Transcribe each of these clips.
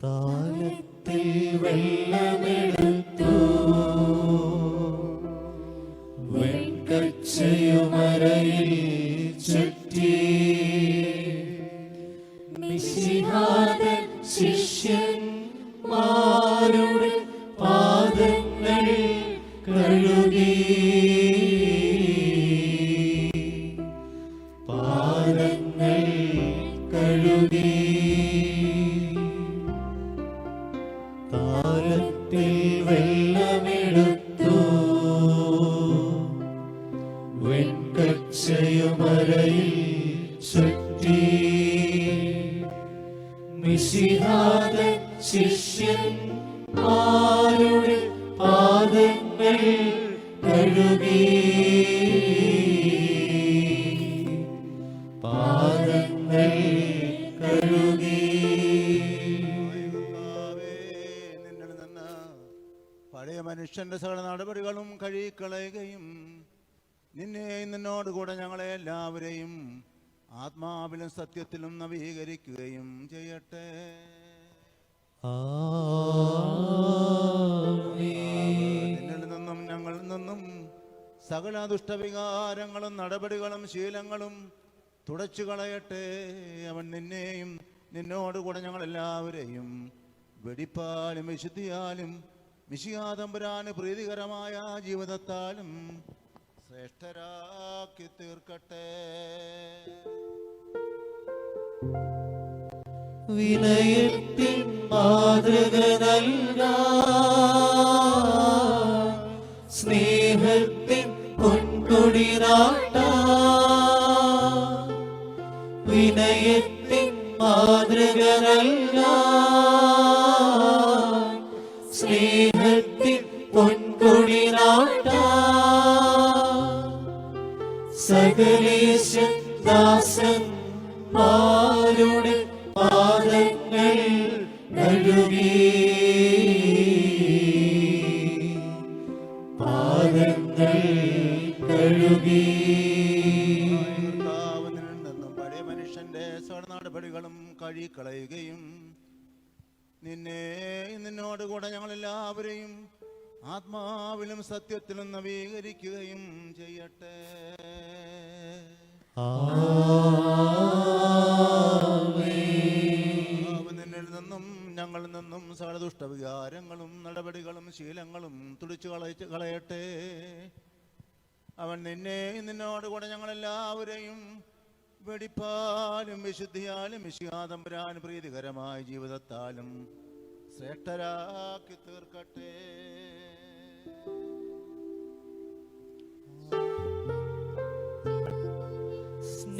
താലത്തിൽ വെള്ളമെടുത്തു വെൺകച്ചയുമരയിൽ ചുറ്റി. മിശിഹാതൻ ശിഷ്യന്മാരുടെ പാദങ്ങൾ കഴുകി? പാദങ്ങൾ കഴുകി. പഴയ മനുഷ്യന്റെ സകല നടപടികളും കഴുകിക്കളയുകയും നിന്നെ നിന്നോട് കൂടെ ഞങ്ങളെ എല്ലാവരെയും ആത്മാവിലും സത്യത്തിലും നവീകരിക്കുകയും ചെയ്യട്ടെ. നിന്നിൽ നിന്നും ഞങ്ങളിൽ നിന്നും സകല ദുഷ്ടവികാരങ്ങളും നടപടികളും ശീലങ്ങളും തുടച്ചു കളയട്ടെ. അവൻ നിന്നെയും നിന്നോടുകൂടെ കൂടെ എല്ലാവരെയും വെടിപ്പാലും വിശുദ്ധിയാലും മിശിയാതമ്പുരാന് പ്രീതികരമായ ജീവിതത്താലും ശ്രേഷ്ഠരാക്കി തീർക്കട്ടെ. വിനയത്തിൻ മാതൃക നൽകാ സ്നേഹത്തിൻ പൊൻകൊടി നാട്ടാൻ വിനയത്തിൻ മാതൃക നൽകാൻ. സകലേശൻ ദാസൻ മാരുടെ പാദങ്ങൾ കഴുകി പാദങ്ങൾ കഴുകി പഴയ മനുഷ്യന്റെ സകല നടപടികളും കഴുകിക്കളയുകയും നിന്നെ നിന്നോട് കൂടെ ഞങ്ങളെല്ലാവരെയും ആത്മാവിലും സത്യത്തിലും നവീകരിക്കുകയും ചെയ്യട്ടെ. നിന്നും ഞങ്ങളിൽ നിന്നും സകല ദുഷ്ടവികാരങ്ങളും നടപടികളും ശീലങ്ങളും തുടിച്ചു കളയിച്ച് കളയട്ടെ. അവൻ നിന്നെ നിന്നോട് കൂടെ ഞങ്ങളെല്ലാവരെയും വെടിപ്പാലും വിശുദ്ധിയാലും വിശ്വാതമ്പരാൻ പ്രീതികരമായ ജീവിതത്താലും ശ്രേഷ്ഠരാക്കി തീർക്കട്ടെ.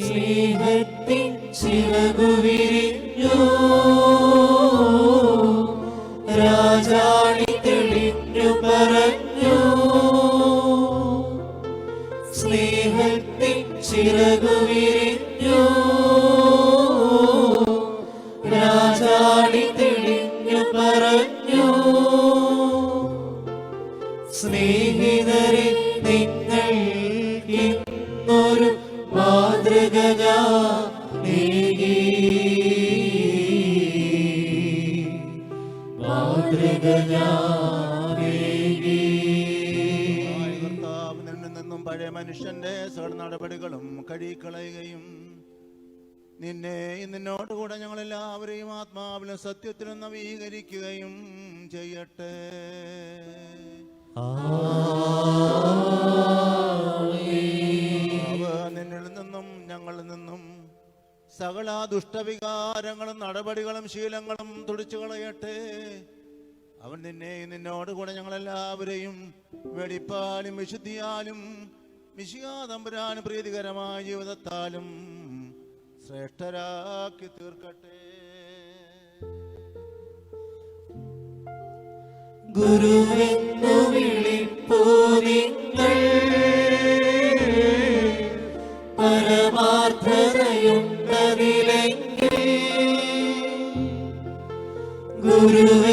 സ്നേഹത്തിൻ ചിറകു പഴയ മനുഷ്യന്റെ സകല നടപടികളും കഴുകിക്കളയുകയും നിന്നെ നിന്നോടുകൂടെ ഞങ്ങളെല്ലാവരെയും ആത്മാവിലും സത്യത്തിലും നവീകരിക്കുകയും ചെയ്യട്ടെ. നിന്നിൽ നിന്നും ഞങ്ങളിൽ നിന്നും സകല ദുഷ്ടവികാരങ്ങളും നടപടികളും ശീലങ്ങളും തുടിച്ചു കളയട്ടെ. അവൻ നിന്നെ നിന്നോടുകൂടെ ഞങ്ങളെല്ലാവരെയും വെടിപ്പാലും വിശുദ്ധിയാലും വിശിയാതമ്പുരാനും പ്രീതികരമായ ജീവിതത്താലും ശ്രേഷ്ഠരാക്കി തീർക്കട്ടെ. ഗുരുവെന്നു പരമാർത്ഥതയുണ്ടതിലെങ്കിൽ. ഗുരുവെന്നു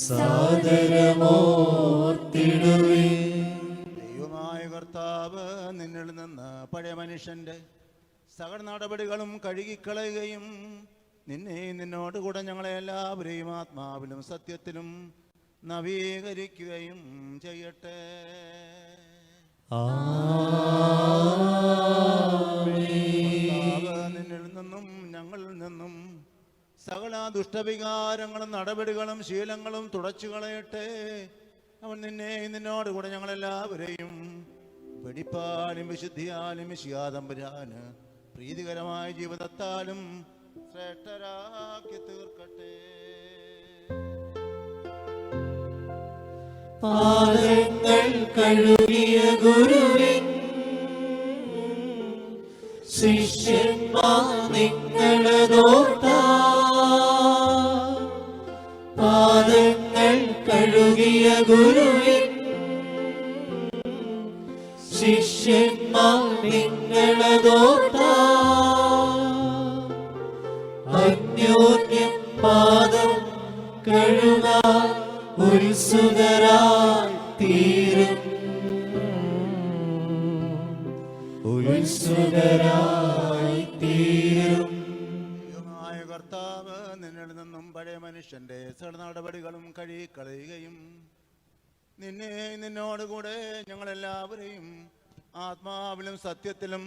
സാദരമോ തിടുവിൻ ദൈവമായ കർത്താവ് നിന്നിൽ നിന്ന് പഴയ മനുഷ്യന്റെ സകല നടപടികളും കഴുകിക്കളയുകയും നിന്നെ നിന്നോട് കൂടെ ഞങ്ങളെ എല്ലാവരെയും ആത്മാവിലും സത്യത്തിലും നവീകരിക്കുകയും ചെയ്യട്ടെ. നിന്നിൽ നിന്നും ഞങ്ങളിൽ നിന്നും സകല ദുഷ്ടവികാരങ്ങളും നടപടികളും ശീലങ്ങളും തുടച്ചു കളയട്ടെ. അവൻ നിന്നെ നിന്നോട് കൂടെ ഞങ്ങളെല്ലാവരെയും വെടിപ്പാലും വിശുദ്ധിയാലും വിശ്യാതമ്പരാന് പ്രീതികരമായ ജീവിതത്താലും ശ്രേഷ്ഠരാക്കി തീർക്കട്ടെ. പാദങ്ങൾ കഴുകിയ ഗുരുവിൻ ശിഷ്യന്മാ നിങ്ങളതോട്ട ഗുരുവിൻ ശിഷ്യന്മാർ നിങ്ങളതോട്ട അന്യോന്യം പാദം കഴുകാൻ ഉത്സുകരായി തീരും ഉത്സുകരായി തീരും. കർത്താവ് നിന്നിൽ നിന്നും പഴയ മനുഷ്യന്റെ സകല നടപടികളും കഴുകിക്കളയുകയും നിന്നെ നിന്നോടുകൂടെ ഞങ്ങളെല്ലാവരെയും ആത്മാവിലും സത്യത്തിലും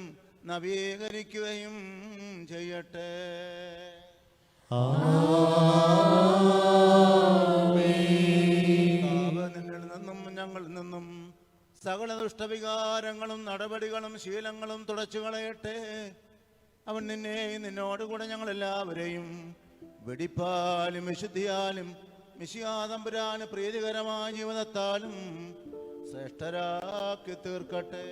നവീകരിക്കുകയും ചെയ്യട്ടെ. നിന്നിൽ നിന്നും ഞങ്ങളിൽ നിന്നും സകല ദുഷ്ടവികാരങ്ങളും നടപടികളും ശീലങ്ങളും തുടച്ചു കളയട്ടെ. അവൻ നിന്നെ നിന്നോടുകൂടെ ഞങ്ങളെല്ലാവരെയും വെടിപ്പാലും വിശുദ്ധിയാലും മിശിയാതമ്പുരാന് പ്രീതികരമായ ജീവിതത്താലും ശ്രേഷ്ഠരാക്കി തീർക്കട്ടെ.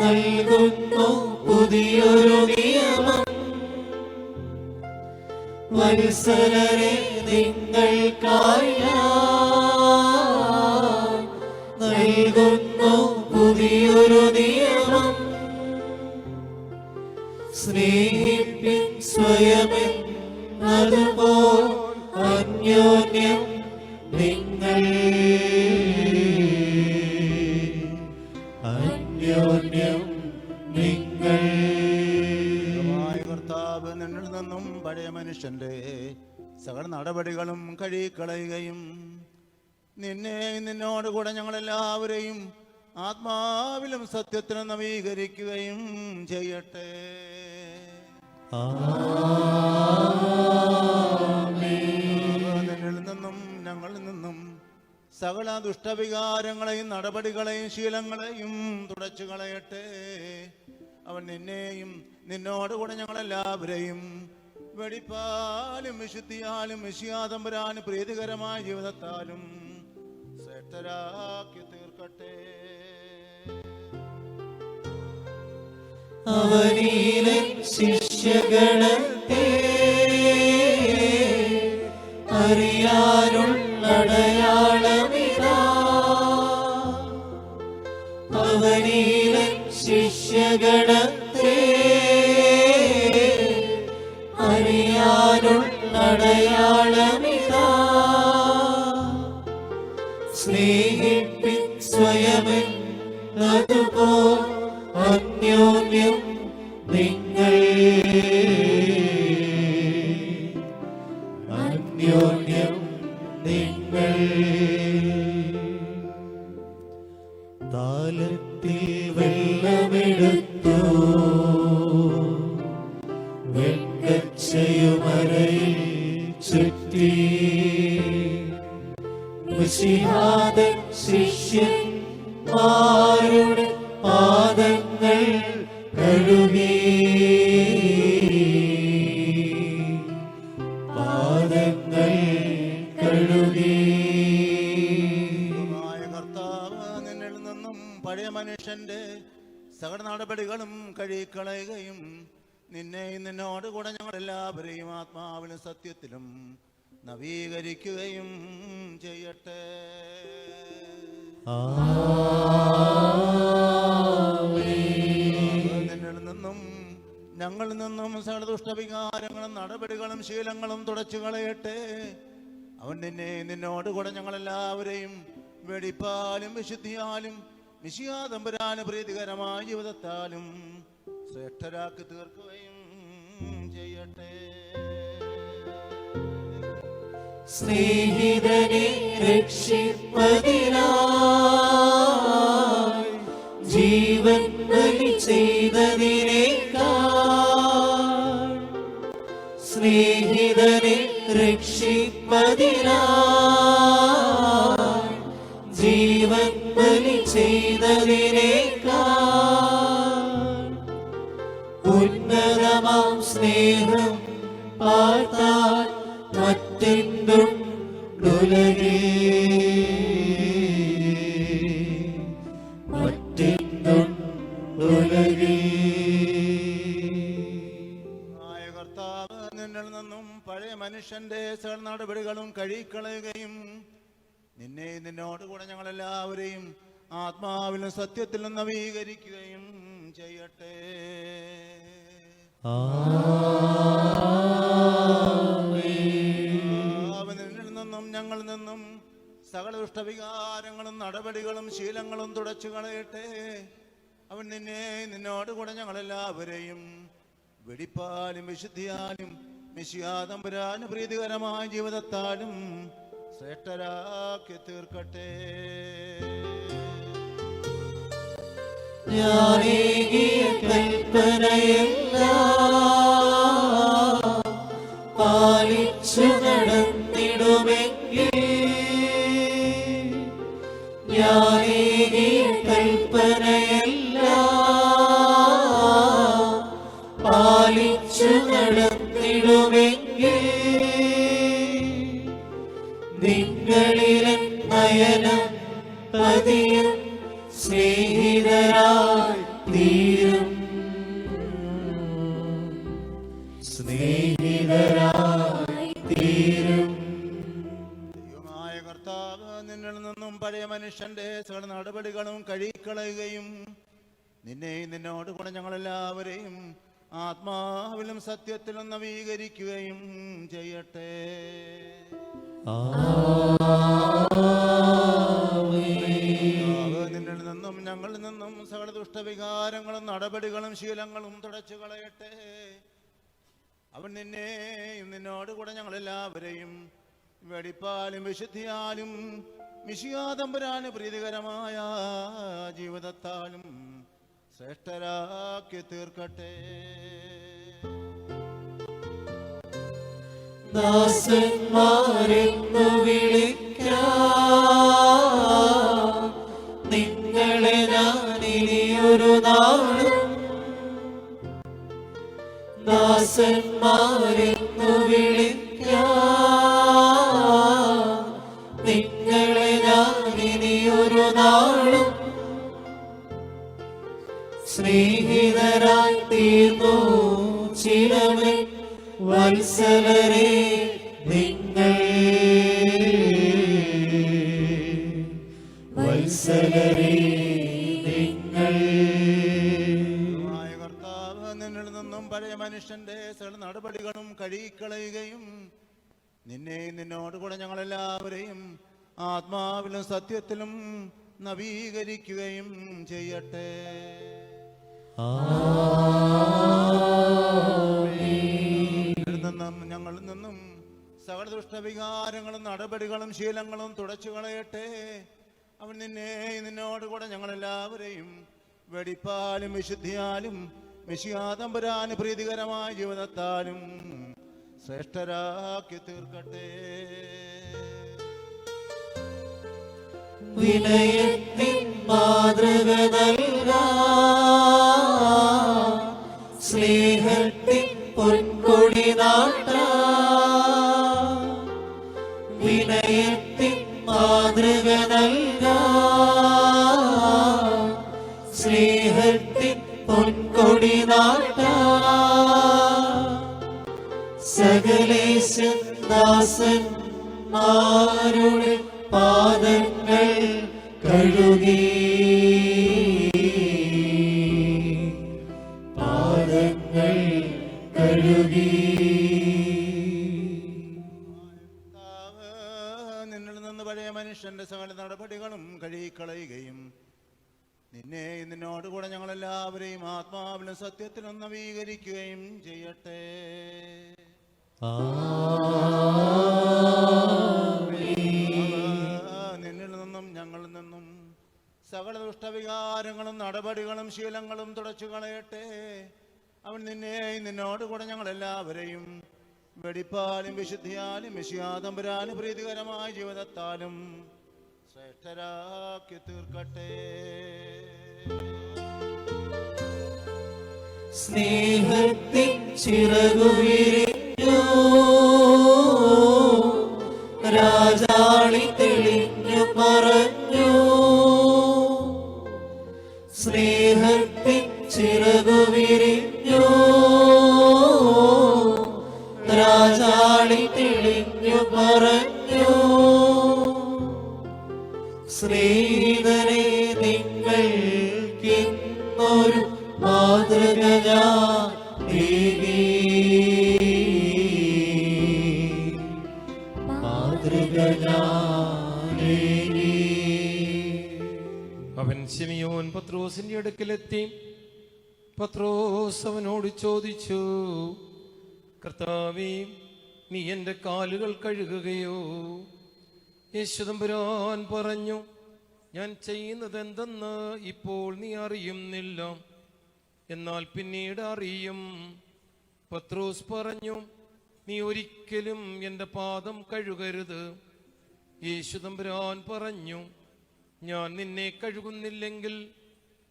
നൽകുന്നു പുതിയൊരു നിയമം. വത്സലരെ നിങ്ങൾക്കായ നൽകുന്നു പുതിയൊരു നിയമം. സ്നേഹിപ്പിൻ സ്വയമെൻ അതുപോൽ അന്യോന്യം നിങ്ങൾ. അന്യോന്യം നിങ്ങൾ. കർത്താവ് നിന്നിൽ നിന്നും പഴയ മനുഷ്യന്റെ സകല നടപടികളും കഴുകിക്കളയുകയും നിന്നെ നിന്നോട് കൂടെ ഞങ്ങളെല്ലാവരെയും ആത്മാവിലും സത്യത്തിന് നവീകരിക്കുകയും ചെയ്യട്ടെ. നിന്നും ഞങ്ങളിൽ നിന്നും സകല ദുഷ്ടവികാരങ്ങളെയും നടപടികളെയും ശീലങ്ങളെയും തുടച്ചു കളയട്ടെ. അവൻ നിന്നെയും നിന്നോടുകൂടെ ഞങ്ങളെല്ലാവരെയും വെടിപ്പാലും വിശുദ്ധിയാലും വിശ്യാതമ്പരാനും പ്രീതികരമായ ജീവിതത്താലും ശ്രേഷ്ഠരാക്കി തീർക്കട്ടെ. അവനീലെ ശിഷ്യഗണത്തെ അറിയാനുള്ളടയാളമിതാ അവനീലെ ശിഷ്യഗണത്തെ അറിയാനുള്ളടയാളമിതാ മിശിഹാദൻ ശിഷ്യന്മാരുടെ പാദങ്ങൾ കഴുകി. പാദങ്ങൾ കഴുകി. കർത്താവ് നിന്നിൽ നിന്നും പഴയ മനുഷ്യന്റെ സകല നടപടികളും കഴുകിക്കളയുകയും നിന്നെ നിന്നോട് കൂടെ ഞങ്ങളെല്ലാവരെയും എല്ലാവരെയും സത്യത്തിലും നവീകരിക്കുകയും ചെയ്യട്ടെ. നിന്നിൽ നിന്നും ഞങ്ങളിൽ നിന്നും സകല ദുഷ്ടവികാരങ്ങളും നടപടികളും ശീലങ്ങളും തുടച്ചു കളയട്ടെ. അവൻ നിന്നെ നിന്നോട് കൂടെ ഞങ്ങളെല്ലാവരെയും വെടിപ്പാലും വിശുദ്ധിയാലും നിശിയാതമ്പുരാന് പ്രീതികരമായ ജീവിതത്താലും ശ്രേഷ്ഠരാക്കി തീർക്കുകയും ചെയ്യട്ടെ. സ്നേഹിതനെ രക്ഷിപ്പതിനാ ജീവൻ ബലി ചെയ്തതിനേക്കാൾ സ്നേഹിതനെ രക്ഷിപ്പതിനാ ജീവൻ ബലി ചെയ്തതിനേക്കാൾ ഉന്നതമാം സ്നേഹം പാർത്താൽ സകല നടപടികളും കഴിക്കളയുകയും നിന്നെ നിന്നോട് കൂടെ ഞങ്ങളെല്ലാവരെയും ആത്മാവിലും സത്യത്തിലും നവീകരിക്കുകയും ചെയ്യട്ടെ. നിന്നിൽ നിന്നും ഞങ്ങളിൽ നിന്നും സകല ദുഷ്ടവികാരങ്ങളും നടപടികളും ശീലങ്ങളും തുടച്ചു കളയട്ടെ. അവൻ നിന്നെ നിന്നോട് കൂടെ ഞങ്ങളെല്ലാവരെയും വെടിപ്പാലും വിശുദ്ധിയാലും മിശിയാതമ്പുരാന് പ്രീതികരമായ ജീവിതത്താലും ശ്രേഷ്ഠരാക്കി തീർക്കട്ടെ. പാലിച്ചു നടന്നിടുമെങ്കിൽ നിന്നോട് കൂടെ ഞങ്ങളെല്ലാവരെയും ആത്മാവിലും സത്യത്തിലും നവീകരിക്കുകയും ചെയ്യട്ടെ. നിന്നിൽ നിന്നും ഞങ്ങളിൽ നിന്നും സകല ദുഷ്ടവികാരങ്ങളും നടപടികളും ശീലങ്ങളും തുടച്ചു കളയട്ടെ. അവൻ നിന്നെയും നിന്നോട് കൂടെ ഞങ്ങളെല്ലാവരെയും വെടിപ്പാലും വിശുദ്ധിയാലും മിശിയാതമ്പുരാന് പ്രീതികരമായ ജീവിതത്താലും ശ്രേഷ്ഠരാക്കി തീർക്കട്ടെ. ദാസന്മാരെന്നു വിളിക്ക. നിങ്ങളെ ഞാൻ ഇനിയൊരു നാളും ദാസന്മാരെന്നു വിളിക്കാം വത്സലരെ നിങ്ങൾ. വത്സലരെ നിങ്ങൾ. നിന്നിൽ നിന്നും പഴയ മനുഷ്യന്റെ സകല നടപടികളും കഴുകിക്കളയുകയും നിന്നെ നിന്നോട് കൂടെ ഞങ്ങളെല്ലാവരെയും ആത്മാവിലും സത്യത്തിലും നവീകരിക്കുകയും ചെയ്യട്ടെ. നിന്നിൽ നിന്നും ഞങ്ങളിൽ നിന്നും സകല ദുഷ്ടവികാരങ്ങളും നടപടികളും ശീലങ്ങളും തുടച്ചു കളയട്ടെ. അവൻ നിന്നെ നിന്നോട് കൂടെ ഞങ്ങളെല്ലാവരെയും വെടിപ്പാലും വിശുദ്ധിയാലും വിശിയാതമ്പരാന് പ്രീതികരമായ ജീവിതത്താലും ശ്രേഷ്ഠരാക്കി തീർക്കട്ടെ. വിനയത്തിൻ മാതൃക സ്നേഹത്തിൻ ദാസന്മാരുടെ പാദങ്ങൾ കഴുകി. പാദങ്ങൾ കഴുകി. നിന്നിൽ നിന്ന് പഴയ മനുഷ്യന്റെ സകല നടപടികളും കഴുകിക്കളയുകയും നിന്നെ നിന്നോട് കൂടെ ഞങ്ങളെല്ലാവരെയും ആത്മാവിലും സത്യത്തിലും നവീകരിക്കുകയും ചെയ്യട്ടെ. നിന്നിൽ നിന്നും ഞങ്ങളിൽ നിന്നും സകല ദുഷ്ടവികാരങ്ങളും നടപടികളും ശീലങ്ങളും തുടച്ചു കളയട്ടെ. അവൻ നിന്നെ നിന്നോട് കൂടെ ഞങ്ങളെല്ലാവരെയും വെടിപ്പാലും വിശുദ്ധിയാലും വിശ്യാതമ്പരാലും പ്രീതികരമായ ജീവിതത്താലും ശ്രേഷ്ഠരാക്കി തീർക്കട്ടെ. സ്നേഹത്തിൻ ചിറകു അവൻ ശിമിയോൻ പത്രോസിന്റെ അടുക്കലെത്തി. പത്രോസ് അവനോട് ചോദിച്ചു കർത്താവേ നീ എന്റെ കാലുകൾ കഴുകുകയോ? യേശുദമ്പുരാൻ പറഞ്ഞു ഞാൻ ചെയ്യുന്നത് എന്തെന്ന് ഇപ്പോൾ നീ അറിയുന്നില്ല. എന്നാൽ പിന്നീട് അറിയും. പത്രോസ് പറഞ്ഞു നീ ഒരിക്കലും എന്റെ പാദം കഴുകരുത്. യേശുദമ്പുരാൻ പറഞ്ഞു ഞാൻ നിന്നെ കഴുകുന്നില്ലെങ്കിൽ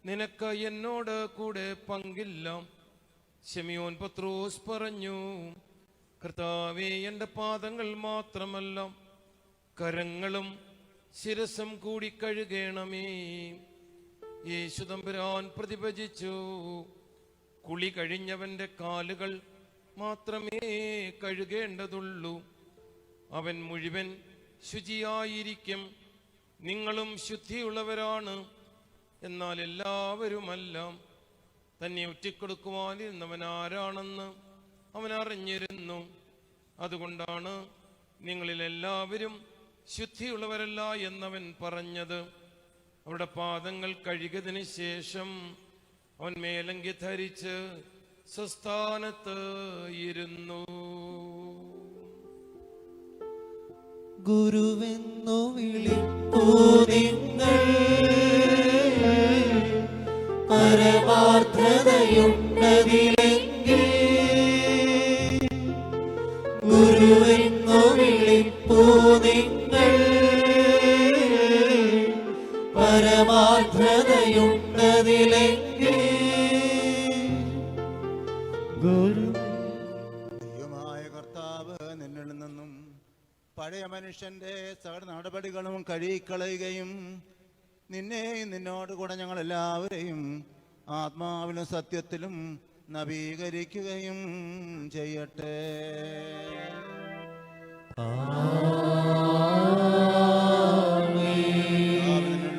നിനക്ക് എന്നോട് കൂടെ പങ്കില്ല. ഷെമിയോൻ പത്രോസ് പറഞ്ഞു കർത്താവേ എന്റെ പാദങ്ങൾ മാത്രമല്ല കരങ്ങളും ശിരസം കൂടി കഴുകണമേ. യേശുദമ്പുരാൻ പ്രതിഭജിച്ചു കുളി കഴിഞ്ഞവന്റെ കാലുകൾ മാത്രമേ കഴുകേണ്ടതുള്ളൂ. അവൻ മുഴുവൻ ശുചിയായിരിക്കും. നിങ്ങളും ശുദ്ധിയുള്ളവരാണ്. എന്നാൽ എല്ലാവരുമല്ല തന്നെ ഒറ്റിക്കൊടുക്കുവാനിരുന്നവൻ ആരാണെന്ന് അവൻ അറിഞ്ഞിരുന്നു. അതുകൊണ്ടാണ് നിങ്ങളിൽ എല്ലാവരും ശുദ്ധിയുള്ളവരല്ല എന്നവൻ പറഞ്ഞത്. അവരുടെ പാദങ്ങൾ കഴുകിയതിന് ശേഷം അവൻ മേലങ്കി ധരിച്ച് സ്വസ്ഥാനത്ത് ഇരുന്നു. ഗുരുവെന്നു വിളിപ്പൂ നിങ്ങൾ പരമാർത്ഥതയുണ്ടതിലെങ്കിൽ ഗുരുവെന്നു വിളിപ്പൂ നിങ്ങൾ പരമാർത്ഥതയുണ്ടതിലെങ്കിൽ ഗുരു ദൈവമായ കർത്താവ് നിന്നിൽ നിന്നും പഴയ മനുഷ്യന്റെ സകല നടപടികളും കഴുകിക്കളയുകയും നിന്നെയും നിന്നോട് കൂടെ ഞങ്ങൾ എല്ലാവരെയും ആത്മാവിലും സത്യത്തിലും നവീകരിക്കുകയും ചെയ്യട്ടെ.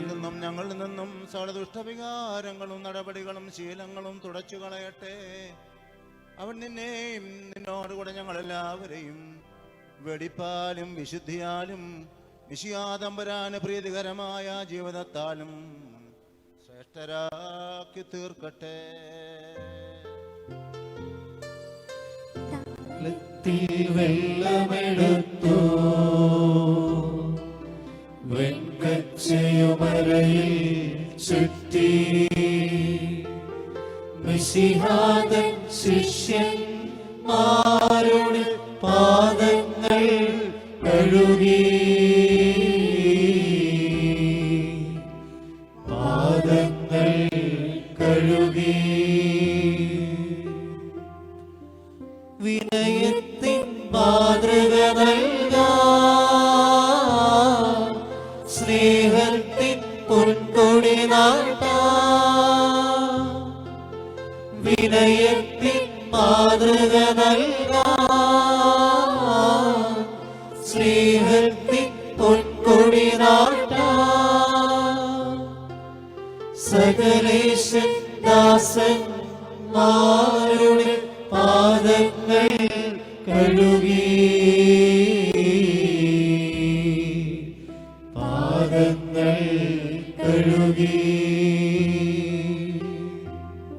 നിന്നും ഞങ്ങളിൽ നിന്നും സകല ദുഷ്ടവികാരങ്ങളും നടപടികളും ശീലങ്ങളും തുടച്ചു കളയട്ടെ. അവൻ നിന്നെയും നിന്നോടുകൂടെ ഞങ്ങളെല്ലാവരെയും വെടിപ്പാലും വിശുദ്ധിയാലും നിശിയാതമ്പരാന് പ്രീതികരമായ ജീവിതത്താലും ശ്രേഷ്ഠരാക്കി തീർക്കട്ടെ. വെള്ളമെടുത്തു. ചുറ്റി. ശിഷ്യൻ